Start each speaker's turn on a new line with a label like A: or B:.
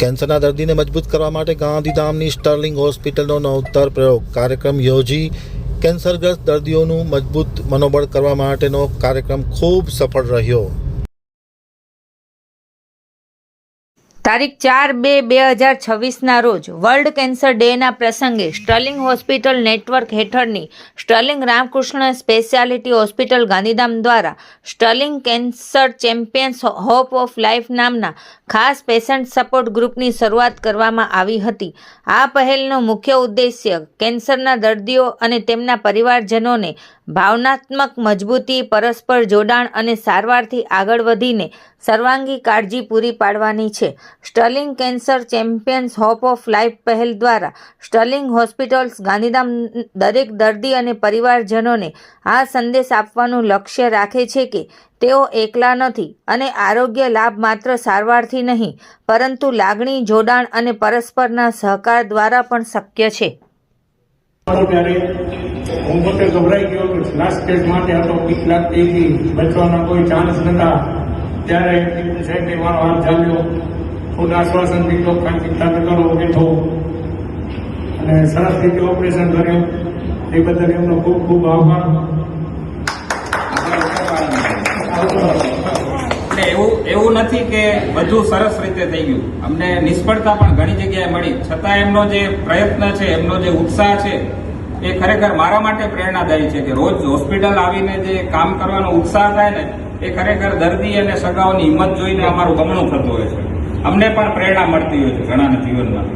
A: કેન્સરના દર્દીને મજબૂત કરવા માટે ગાંધીધામની સ્ટર્લિંગ હોસ્પિટલનો નવતર પ્રયોગ. કાર્યક્રમ યોજી કેન્સરગ્રસ્ત દર્દીઓનું મજબૂત મનોબળ કરવા માટેનો કાર્યક્રમ ખૂબ સફળ રહ્યો.
B: તારીખ ચાર બે બે હજાર છવ્વીસના રોજ વર્લ્ડ કેન્સર ડેના પ્રસંગે સ્ટર્લિંગ હોસ્પિટલ નેટવર્ક હેઠળની Sterling Ramakrishna speciality hospital Gandhidham દ્વારા Sterling cancer champions hope of life નામના ખાસ પેશન્ટ સપોર્ટ ગ્રુપની શરૂઆત કરવામાં આવી હતી. આ પહેલનો મુખ્ય ઉદ્દેશ્ય કેન્સરના દર્દીઓ અને તેમના પરિવારજનોને ભાવનાત્મક મજબૂતી, પરસ્પર જોડાણ અને સારવારથી આગળ વધીને સર્વાંગી કાળજી પૂરી પાડવાની છે. Sterling cancer champions hope of life પહેલ દ્વારા સ્ટર્લિંગ હોસ્પિટલ્સ, ગાંધીધામ દરેક દર્દી અને પરિવારજનોને આ સંદેશ આપવાનું લક્ષ્ય રાખે છે કે તેઓ એકલા નથી અને આરોગ્ય લાભ માત્ર સારવારથી નહીં, પરંતુ લાગણી, જોડાણ અને પરસ્પરના સહકાર દ્વારા પણ શક્ય છે.
C: ત્યારે હું પોતે ગભરાઈ ગયો કે લાસ્ટ સ્ટેજ માટે હતો બીક લાગતી હતી બચવાના કોઈ ચાન્સ નતા ત્યારે સાહેબે મારો હાથ ચાલ્યો ખુદ આશ્વાસન દીધો કાંઈ ચિંતા ન કરો બેઠો અને સરસ રીતે ઓપરેશન કર્યું એ બદલ એમનો ખૂબ ખૂબ આભાર
D: એટલે નથી કે બધું સરસ રીતે થઈ ગયું. અમને નિષ્ફળતા પણ ઘણી જગ્યાએ મળી. છતાં એમનો જે પ્રયત્ન છે, એમનો જે ઉત્સાહ છે, એ ખરેખર મારા માટે પ્રેરણાદાયી છે કે રોજ હોસ્પિટલ આવીને જે કામ કરવાનો ઉત્સાહ થાય ને, એ ખરેખર દર્દી અને સગાઓની હિંમત જોઈને અમારું બમણું થતું હોય છે. અમને પણ પ્રેરણા મળતી હોય છે ઘણાના જીવનમાં.